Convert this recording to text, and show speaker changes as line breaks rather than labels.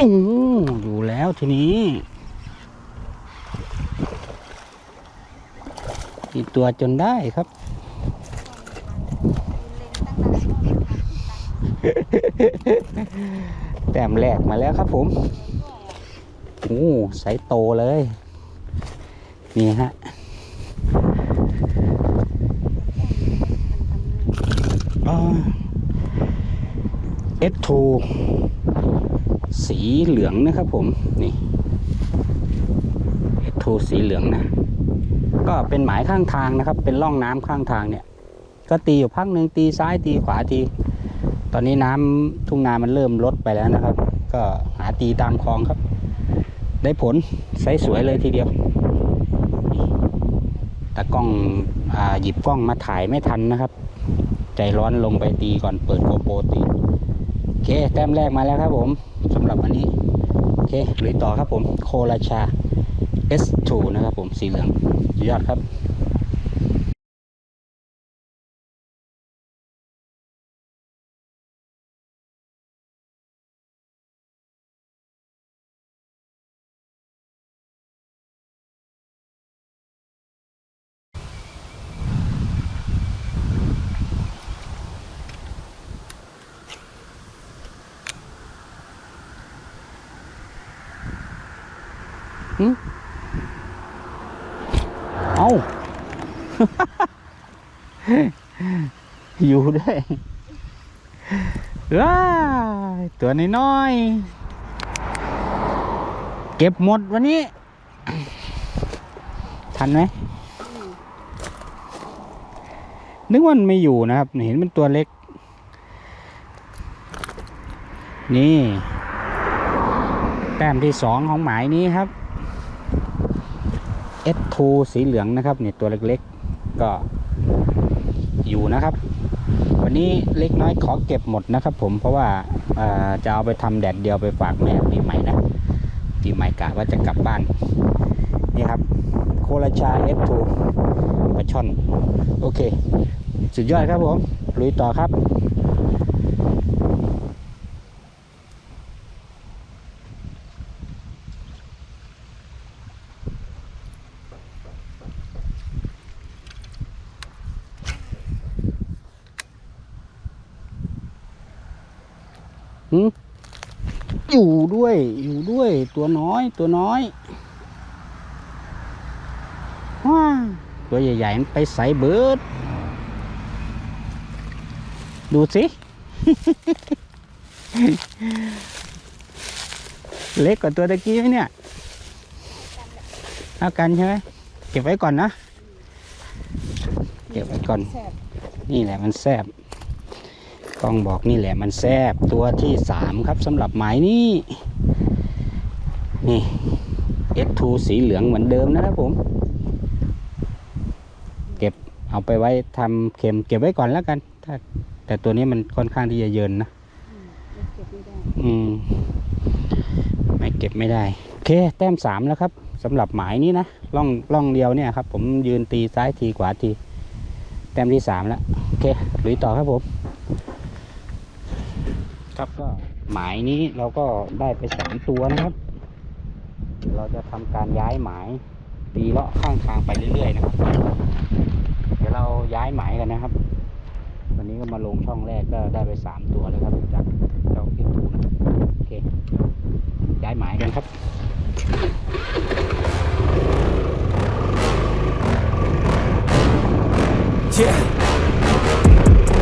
อู้อยู่แล้วทีนี้มีตัวจนได้ครับ แต้มแรกมาแล้วครับผมโอ้ไซส์โตเลย นี่ฮะเอสทู สีเหลืองนะครับผมนี่ทูสีเหลืองนะ ก็เป็นหมายข้างทางนะครับ เป็นร่องน้ำข้างทางเนี่ย ก็ตีอยู่พักหนึ่งตีซ้ายตีขวาตี ตอนนี้น้ำทุ่งนามันเริ่มลดไปแล้วนะครับ ก็หาตีตามคลองครับ ได้ผลไซส์สวยเลยทีเดียวแต่กล้องอหยิบกล้องมาถ่ายไม่ทันนะครับ ใจร้อนลงไปตีก่อนเปิดโกโปรตี เคแต้มแรกมาแล้วครับผมสำหรับวันนี้โอเคลุยต่อครับผมโคราชา S2 นะครับผมสีเหลืองสุดยอดครับ เอาอยู่ด้วยว้าตัวน้อยๆเก็บหมดวันนี้ ทันไหมนึกว่ามันไม่อยู่นะครับ เห็นเป็นตัวเล็ก นี่ แต้มที่สองของหมายนี้ครับ S2 สีเหลืองนะครับเนี่ยตัวเล็กๆ ก็อยู่นะครับ วันนี้เล็กน้อยขอเก็บหมดนะครับ ผมเพราะว่าจะเอาไปทำแดดเดียวไปฝากแม่ปีใหม่นะปีใหม่กะว่าจะกลับบ้าน นี่ครับ โคราชา F2 ปลาช่อน โอเค สุดยอดครับผม ลุยต่อครับ อยู่ด้วย อยู่ด้วย ตัวน้อย ตัวน้อยว้าตัวใหญ่ๆมันไปใส่เบิร์ดดูสิ เล็กกว่าตัวตะกี้ไหมเนี่ยเอากันใช่ไหมเก็บไว้ก่อนนะ เก็บไว้ก่อน นี่แหละมันแซบ กล้องบอกนี่แหละมันแซบตัวที่สามครับสำหรับหมายนี้นี่ S2 สีเหลืองเหมือนเดิมนะครับผม เก็บเอาไปไว้ทำเข็มเก็บไว้ก่อนแล้วกัน ถ้า แต่ตัวนี้มันค่อนข้างที่จะเยินนะอืมไม่เก็บไม่ได้ โอเค แต้มสามแล้วครับสำหรับหมายนี้นะล่องล่องเดียวเนี่ยครับ ผมยืนตีซ้ายทีขวาที แต้มที่สามแล้ว โอเคลุยต่อครับผม ครับ ก็หมายนี้เราก็ได้ไปสามตัวนะครับ เราจะทำการย้ายหมายตีเลาะข้างทางไปเรื่อยๆนะครับ เดี๋ยวเราย้ายหมายกันนะครับ วันนี้ก็มาลงช่องแรกก็ได้ไปสามตัวแล้วครับจากเจ้าคิดทูนะโอเค ย้ายหมายกันครับ
Yeah.